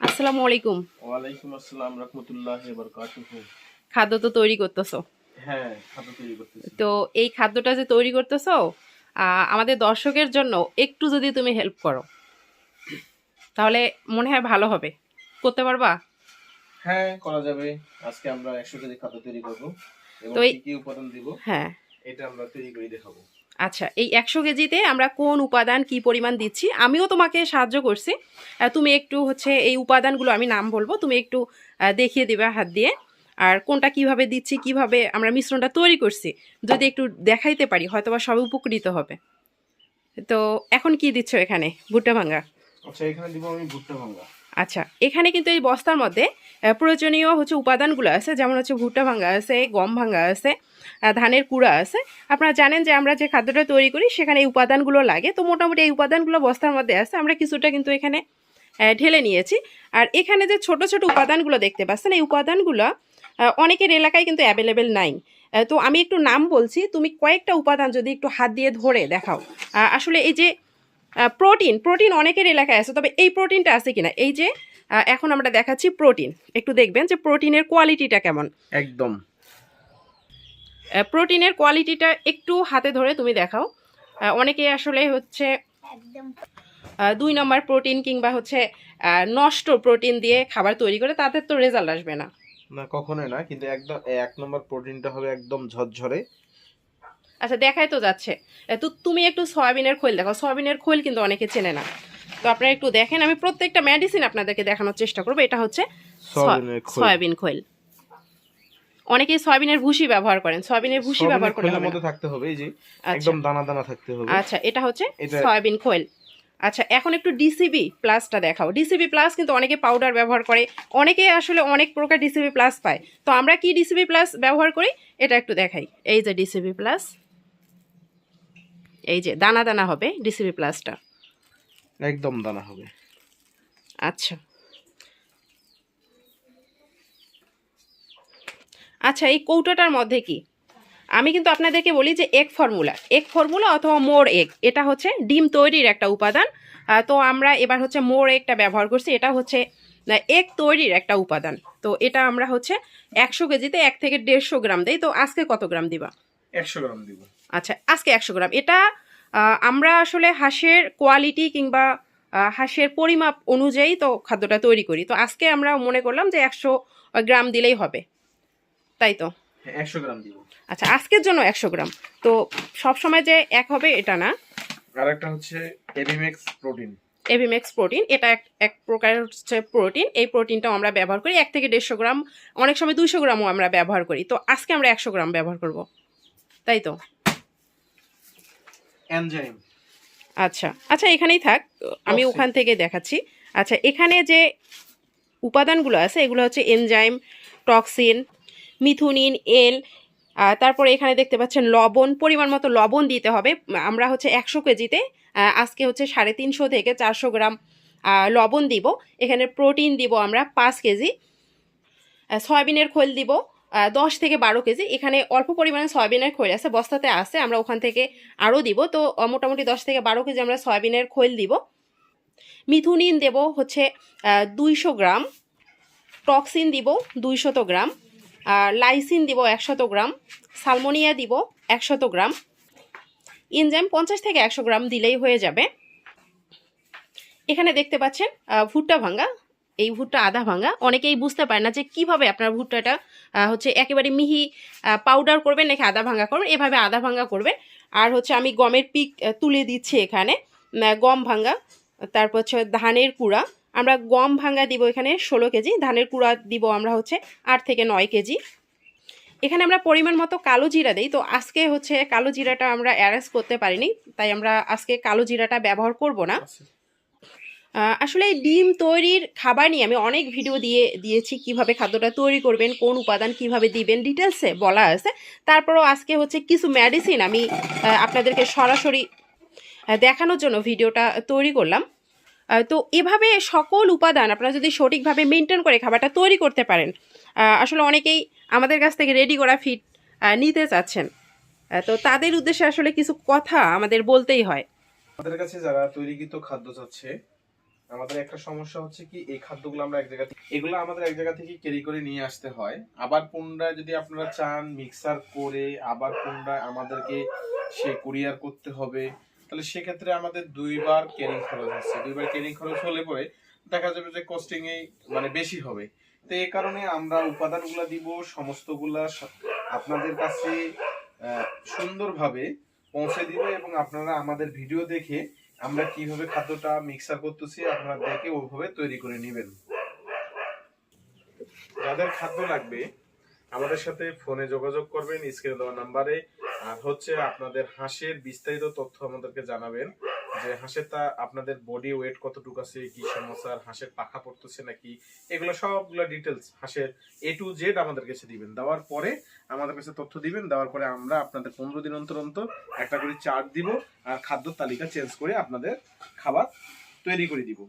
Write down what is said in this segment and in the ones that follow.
আসসালামু আলাইকুম। ওয়ালাইকুম আসসালাম রহমতুল্লাহ বরকাতুহু। খাদ্য তো তৈরি করতেছো? হ্যাঁ খাদ্য তৈরি করতেছি। তো এই খাদ্যটা যে তৈরি করতেছো আমাদের দর্শকের জন্য একটু যদি তুমি হেল্প করো তাহলে মনে হয় ভালো হবে। করতে পারবা? হ্যাঁ করা যাবে। আজকে আমরা একশো কেজি খাদ্য তৈরি করব এবং কি কি উপাদান দিব হ্যাঁ। এটা আমরা তৈরি করে দেখাবো। আচ্ছা এই একশো কেজিতে আমরা কোন উপাদান কি পরিমাণ দিচ্ছি? আমিও তোমাকে সাহায্য করছি। তুমি একটু হচ্ছে এই উপাদানগুলো, আমি নাম বলব, তুমি একটু দেখিয়ে দিবে হাত দিয়ে। আর কোনটা কীভাবে দিচ্ছি, কীভাবে আমরা মিশ্রণটা তৈরি করছি, যদি একটু দেখাইতে পারি হয়তো বা সবাই উপকৃত হবে। তো এখন কি দিচ্ছ এখানে? ভুট্টা ভাঙ্গা। আচ্ছা এখানে দিব আমি ভুট্টা ভাঙ্গা। আচ্ছা এখানে কিন্তু এই বস্তার মধ্যে প্রয়োজনীয় হচ্ছে উপাদানগুলো আছে, যেমন হচ্ছে ভুট্টা ভাঙ্গা আছে, গম ভাঙ্গা আছে ধানের কুড়া আছে। আপনারা জানেন যে আমরা যে খাদ্যটা তৈরি করি, সেখানে এই উপাদানগুলো লাগে। তো মোটামুটি এই উপাদানগুলো বস্তার মধ্যে আছে, আমরা কিছুটা কিন্তু এখানে ঢেলে নিয়েছি। আর এখানে যে ছোট ছোট উপাদানগুলো দেখতে পাচ্ছেন, এই উপাদানগুলো অনেকের এলাকায় কিন্তু অ্যাভেলেবেল নাই। তো আমি একটু নাম বলছি, তুমি কয়েকটা উপাদান যদি একটু হাত দিয়ে ধরে দেখাও। আসলে এই যে প্রোটিন প্রোটিন অনেকের এলাকায় আছে তবে এই প্রোটিনটা আছে কিনা? এই যে এখন আমরা দেখাচ্ছি প্রোটিন। একটু দেখবেন যে প্রোটিনের কোয়ালিটিটা কেমন। একদম। প্রোটিনের কোয়ালিটিটা একটু হাতে ধরে তুমি দেখাও। অনেকে আসলে হচ্ছে দুই নম্বর প্রোটিন কিংবা হচ্ছে নষ্ট প্রোটিন দিয়ে খাবার তৈরি করে তাদের তো রেজাল্ট আসবে না। না কখনোই না কিন্তু একদম এক নম্বর প্রোটিনটা হবে একদম ঝরঝরে। আচ্ছা দেখাই তো যাচ্ছে। তো তুমি একটু সয়াবিনের খোল দেখো। সয়াবিনের খোল কিন্তু অনেকে চেনে না। তো আপনারা একটু দেখেন আমি প্রত্যেকটা মেডিসিন আপনাদেরকে দেখানোর চেষ্টা করব। এটা হচ্ছে। সয়াবিন খোল। অনেকেই সয়াবিনের ভুসি ব্যবহার করেন। সয়াবিনের ভুসি ব্যবহার করলে মধ্যে থাকতে হবে এই যে আচ্ছা। একদম দানা দানা থাকতে হবে। আচ্ছা এটা হচ্ছে সয়াবিন খোল। আচ্ছা এখন একটু ডিসিবি প্লাসটা দেখাও। ডিসিবি প্লাস কিন্তু অনেকে পাউডার ব্যবহার করে। অনেকে আসলে অনেক প্রকার ডিসিবি প্লাস পায়। তো আমরা কি ডিসিবি প্লাস ব্যবহার করি? এটা একটু দেখাই। এই যে ডিসিবি প্লাস এই যে দানা দানা হবে ডিসিবি প্লাসটা একদম দানা হবে। আচ্ছা। আচ্ছা এই কৌটোটার মধ্যে কি? আমি কিন্তু আপনাদেরকে বলি যে এক ফর্মুলা এক ফর্মুলা অথবা মোর এগ এটা হচ্ছে ডিম তৈরির একটা উপাদান। তো আমরা এবার হচ্ছে মোর একটা ব্যবহার করছি এটা হচ্ছে এক তৈরির একটা উপাদান। তো এটা আমরা হচ্ছে একশো কেজিতে এক থেকে দেড়শো গ্রাম দেই। তো আজকে কত গ্রাম দিবা? একশো গ্রাম দিব। আচ্ছা আজকে একশো গ্রাম। এটা আমরা আসলে হাঁসের কোয়ালিটি কিংবা হাঁসের পরিমাপ অনুযায়ী তো খাদ্যটা তৈরি করি। তো আজকে আমরা মনে করলাম যে একশো গ্রাম দিলেই হবে। তাই তো? হ্যাঁ একশো গ্রাম দিব। আচ্ছা আজকের জন্য একশো গ্রাম। তো সব সময় যে এক হবে এটা না। আর একটা হচ্ছে এভিমেক্স প্রোটিন এভিমেক্স প্রোটিন এটা এক এক প্রকার হচ্ছে প্রোটিন এই প্রোটিনটাও আমরা ব্যবহার করি। এক থেকে দেড়শো গ্রাম অনেক সময় দুইশো গ্রামও আমরা ব্যবহার করি। তো আজকে আমরা একশো গ্রাম ব্যবহার করব। তাই তো? এনজাইম আচ্ছা আচ্ছা এখানেই থাক আমি ওখান থেকে দেখাচ্ছি। আচ্ছা এখানে যে উপাদানগুলো আছে এগুলো হচ্ছে এনজাইম টক্সিন মিথুনিন এল তারপরে এখানে দেখতে পাচ্ছেন লবণ পরিমাণ মতো লবণ দিতে হবে। আমরা হচ্ছে একশো কেজিতে আজকে হচ্ছে সাড়ে তিনশো থেকে চারশো গ্রাম লবণ দিব। এখানে প্রোটিন দিব আমরা পাঁচ কেজি। সয়াবিনের খোল দিব। দশ থেকে বারো কেজি। এখানে অল্প পরিমাণে সয়াবিনের খৈল আছে, বস্তাতে আছে, আমরা ওখান থেকে আরও দিব। তো মোটামুটি দশ থেকে বারো কেজি আমরা সয়াবিনের খোল দিব। মিথুনিন দেব হচ্ছে দুইশো গ্রাম। টক্সিন দিব দুইশত গ্রাম। আর লাইসিন দিব একশত গ্রাম। সালমোনিয়া দিব একশত গ্রাম। ইনজাম পঞ্চাশ থেকে একশো গ্রাম দিলেই হয়ে যাবে। এখানে দেখতে পাচ্ছেন ভুট্টা ভাঙ্গা। এই ভুট্টা আধা ভাঙ্গা অনেকেই বুঝতে পারে না যে কীভাবে আপনার ভুট্টাটা হচ্ছে একেবারে মিহি পাউডার করবেন নাকি আধা ভাঙ্গা করবেন। এভাবে আধা ভাঙ্গা করবেন। আর হচ্ছে আমি গমের পিক তুলে দিচ্ছি এখানে। গম ভাঙা তারপর হচ্ছে ধানের কুড়া। আমরা গম ভাঙা দিব এখানে ষোলো কেজি ধানের কুড়া দিব আমরা হচ্ছে আট থেকে নয় কেজি। এখানে আমরা পরিমাণ মতো কালো জিরা দিই। তো আজকে হচ্ছে কালো জিরাটা আমরা অ্যারেঞ্জ করতে পারিনি তাই আমরা আজকে কালো জিরাটা ব্যবহার করব না। আহ, আসলে ডিম তৈরির খাবার নিয়ে আমি অনেক ভিডিও দিয়ে দিয়েছি কীভাবে খাদ্যটা তৈরি করবেন, কোন উপাদান কীভাবে দিবেন ডিটেলসে বলা আছে। তারপরও আজকে হচ্ছে কিছু মেডিসিন আমি আপনাদেরকে সরাসরি দেখানোর জন্য ভিডিওটা তৈরি করলাম। তো এভাবে সকল উপাদান আপনারা যদি সঠিকভাবে মেনটেন করে খাবারটা তৈরি করতে পারেন আসলে অনেকেই আমাদের কাছ থেকে রেডি করা ফিট নিতে চাচ্ছেন। তো তাদের উদ্দেশ্যে আসলে কিছু কথা আমাদের বলতেই হয়। আমাদের কাছে যারা তৈরিকৃত খাদ্য চাচ্ছে আমাদের একটা সমস্যা হচ্ছে কি, এই খাদ্যগুলো আমরা এক জায়গা থেকে এগুলো আমাদের এক জায়গা থেকে ক্যারি করে নিয়ে আসতে হয়। আবার পুনরায় যদি আপনারা চান মিক্সার করে আবার পুনরায় আমাদেরকে সে কুরিয়ার করতে হবে, তাহলে সেক্ষেত্রে আমাদের দুইবার ক্যারিং খরচ হচ্ছে। দুইবার ক্যারিং খরচ হলে পরে দেখা যাবে যে কস্টিং মানে বেশি হবে। তো এই কারণে আমরা উপাদানগুলো দিব, সমস্তগুলা আপনাদের কাছে সুন্দরভাবে পৌঁছে দিব এবং আপনারা আমাদের ভিডিও দেখে আমরা কীভাবে খাদ্যটা মিক্সার করতেছি আপনারা দেখে ওইভাবে তৈরি করে নেবেন। যাদের খাদ্য লাগবে, আমাদের সাথে ফোনে যোগাযোগ করবেন স্ক্রিনে দেওয়া নাম্বারে আর হচ্ছে আপনাদের হাঁসের বিস্তারিত তথ্য আমাদেরকে জানাবেন। যে হাঁসের তা আপনাদের বডি ওয়েট কতটুকু আছে, কি সমস্যা হাঁসের পাখা পড়তেছে নাকি? এগুলো সবগুলো ডিটেলস হাঁসের এ টু জেড আমাদের কাছে দিবেন। দেওয়ার পরে আমাদের কাছে তথ্য দিবেন। দেওয়ার পরে আমরা আপনাদের পনেরো দিন অন্তর অন্তর একটা করে চার্ট দিব আর খাদ্য তালিকা চেঞ্জ করে আপনাদের খাবার তৈরি করে দিব।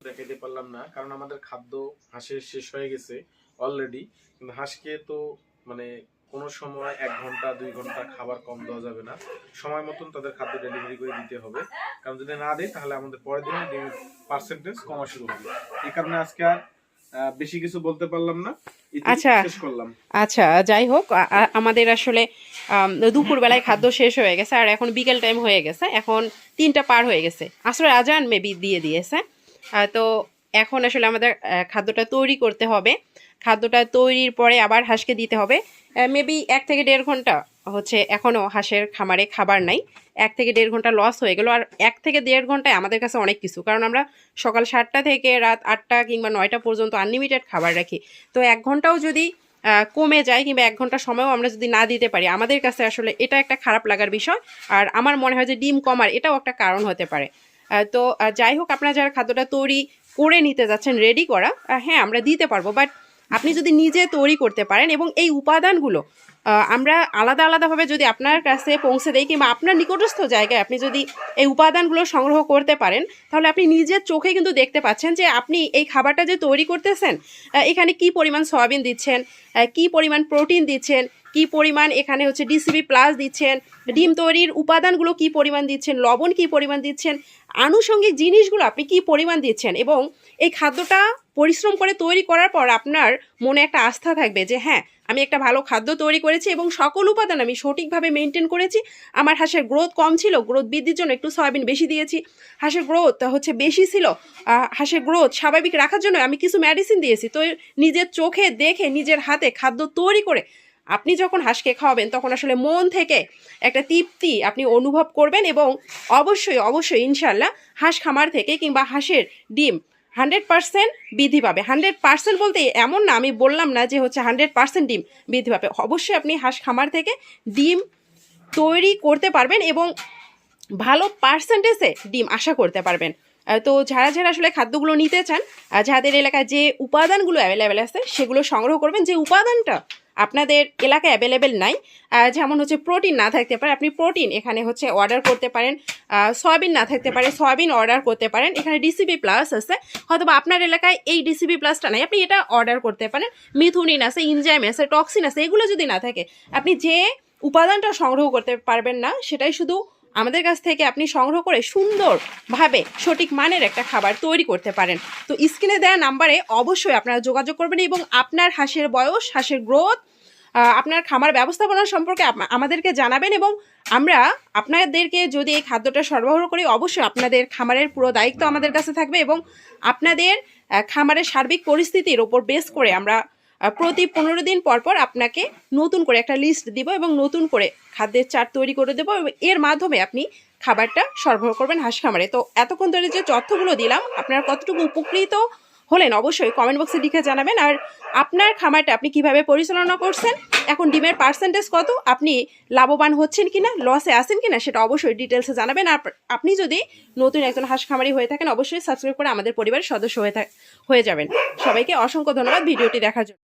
দেখাইতে পারলাম না, কারণ আমাদের খাদ্য হাঁসের শেষ হয়ে গেছে অলরেডি কিন্তু হাঁসকে তো মানে কোনো সময় এক ঘণ্টা দুই ঘণ্টা খাবার কম দেওয়া যাবে না। সময় মতন তাদের খাদ্য ডেলিভারি করে দিতে হবে। কারণ যদি না দেয় তাহলে আমাদের পরের দিনে পার্সেন্টেজ কমা শুরু হবে। এই কারণে আজকে আর বেশি কিছু বলতে পারলাম না। আচ্ছা। আচ্ছা যাই হোক আমাদের আসলে দুপুরবেলায় খাদ্য শেষ হয়ে গেছে আর এখন বিকেল টাইম হয়ে গেছে। এখন তিনটা পার হয়ে গেছে। আসলে আজান মেবি দিয়ে দিয়েছে। তো এখন আসলে আমাদের খাদ্যটা তৈরি করতে হবে। খাদ্যটা তৈরির পরে আবার হাঁসকে দিতে হবে। মেবি এক থেকে দেড় ঘণ্টা হচ্ছে এখনও হাঁসের খামারে খাবার নাই। এক থেকে দেড় ঘণ্টা লস হয়ে গেল। আর এক থেকে দেড় ঘন্টায় আমাদের কাছে অনেক কিছু। কারণ আমরা সকাল সাতটা থেকে রাত আটটা কিংবা নয়টা পর্যন্ত আনলিমিটেড খাবার রাখি। তো এক ঘন্টাও যদি কমে যায় কিংবা এক ঘণ্টা সময়ও আমরা যদি না দিতে পারি, আমাদের কাছে আসলে এটা একটা খারাপ লাগার বিষয়। আর আমার মনে হয় যে ডিম কমার এটাও একটা কারণ হতে পারে। তো যাই হোক, আপনারা যারা খাদ্যটা তৈরি করে নিতে যাচ্ছেন রেডি করা হ্যাঁ আমরা দিতে পারব। বাট আপনি যদি নিজে তৈরি করতে পারেন এবং এই উপাদানগুলো আমরা আলাদা আলাদাভাবে যদি আপনার কাছে পৌঁছে দেই কিংবা আপনার নিকটস্থ জায়গায় আপনি যদি এই উপাদানগুলো সংগ্রহ করতে পারেন, তাহলে আপনি নিজের চোখে কিন্তু দেখতে পাচ্ছেন যে আপনি এই খাবারটা যে তৈরি করতেছেন এখানে কি পরিমাণ সয়াবিন দিচ্ছেন কি পরিমাণ প্রোটিন দিচ্ছেন কি পরিমাণ এখানে হচ্ছে ডিসিবি প্লাস দিচ্ছেন, ডিম তৈরির উপাদানগুলো কি পরিমাণ দিচ্ছেন, লবণ কি পরিমাণ দিচ্ছেন, আনুষঙ্গিক জিনিসগুলো আপনি কি পরিমাণ দিচ্ছেন এবং এই খাদ্যটা পরিশ্রম করে তৈরি করার পর আপনার মনে একটা আস্থা থাকবে যে হ্যাঁ আমি একটা ভালো খাদ্য তৈরি করেছি এবং সকল উপাদান আমি সঠিকভাবে মেনটেন করেছি। আমার হাঁসের গ্রোথ কম ছিল গ্রোথ বৃদ্ধির জন্য একটু সয়াবিন বেশি দিয়েছি। হাঁসের গ্রোথ হচ্ছে বেশি ছিল হাঁসের গ্রোথ স্বাভাবিক রাখার জন্য আমি কিছু মেডিসিন দিয়েছি। তো নিজের চোখে দেখে, নিজের হাতে খাদ্য তৈরি করে আপনি যখন হাঁসকে খাওয়াবেন, তখন আসলে মন থেকে একটা তৃপ্তি আপনি অনুভব করবেন এবং অবশ্যই অবশ্যই ইনশাল্লাহ হাঁস খামার থেকে কিংবা হাঁসের ডিম হান্ড্রেড পার্সেন্ট বৃদ্ধি পাবে। হান্ড্রেড পার্সেন্ট বলতে এমন না, আমি বললাম না যে হচ্ছে হান্ড্রেড পার্সেন্ট ডিম বৃদ্ধি পাবে। অবশ্যই আপনি হাঁস খামার থেকে ডিম তৈরি করতে পারবেন এবং ভালো পার্সেন্টেজে ডিম আশা করতে পারবেন। তো যারা যারা আসলে খাদ্যগুলো নিতে চান যাদের এলাকায় যে উপাদানগুলো অ্যাভেলেবেল আছে, সেগুলো সংগ্রহ করবেন। যে উপাদানটা আপনাদের এলাকায় অ্যাভেলেবেল নাই। যেমন হচ্ছে প্রোটিন না থাকতে পারে, আপনি প্রোটিন এখানে হচ্ছে অর্ডার করতে পারেন। সয়াবিন না থাকতে পারে সয়াবিন অর্ডার করতে পারেন। এখানে ডিসিবি প্লাস আছে। হয়তো আপনার এলাকায় এই ডিসিবি প্লাসটা নাই। আপনি এটা অর্ডার করতে পারেন। মিথুনিন আছে ইনজাইম আছে টক্সিন আছে, এগুলো যদি না থাকে, আপনি যে উপাদানটা সংগ্রহ করতে পারবেন না, সেটাই শুধু আমাদের কাছ থেকে আপনি সংগ্রহ করে সুন্দরভাবে সঠিক মানের একটা খাবার তৈরি করতে পারেন। তো স্ক্রিনে দেওয়া নাম্বারে অবশ্যই আপনারা যোগাযোগ করবেন এবং আপনার হাঁসের বয়স, হাঁসের গ্রোথ আপনার খামার ব্যবস্থাপনা সম্পর্কে আমাদেরকে জানাবেন এবং আমরা আপনাদেরকে যদি এই খাদ্যটা সরবরাহ করি, অবশ্যই আপনাদের খামারের পুরো দায়িত্ব আমাদের কাছে থাকবে এবং আপনাদের খামারের সার্বিক পরিস্থিতির ওপর বেস করে আমরা প্রতি পনেরো দিন পর পর আপনাকে নতুন করে একটা লিস্ট দিব এবং নতুন করে খাদ্যের চার্ট তৈরি করে দেবো এবং এর মাধ্যমে আপনি খাবারটা সরবরাহ করবেন হাঁস খামারে। তো এতক্ষণ ধরে যে তথ্যগুলো দিলাম, আপনারা কতটুকু উপকৃত হলেন অবশ্যই কমেন্ট বক্সে লিখে জানাবেন। আর আপনার খামারটা আপনি কীভাবে পরিচালনা করছেন, এখন ডিমের পার্সেন্টেজ কত, আপনি লাভবান হচ্ছেন কিনা লসে আছেন কিনা সেটা অবশ্যই ডিটেলসে জানাবেন। আর আপনি যদি নতুন একজন হাঁস খামারি হয়ে থাকেন, অবশ্যই সাবস্ক্রাইব করে আমাদের পরিবারের সদস্য হয়ে হয়ে যাবেন। সবাইকে অসংখ্য ধন্যবাদ ভিডিওটি দেখার জন্য।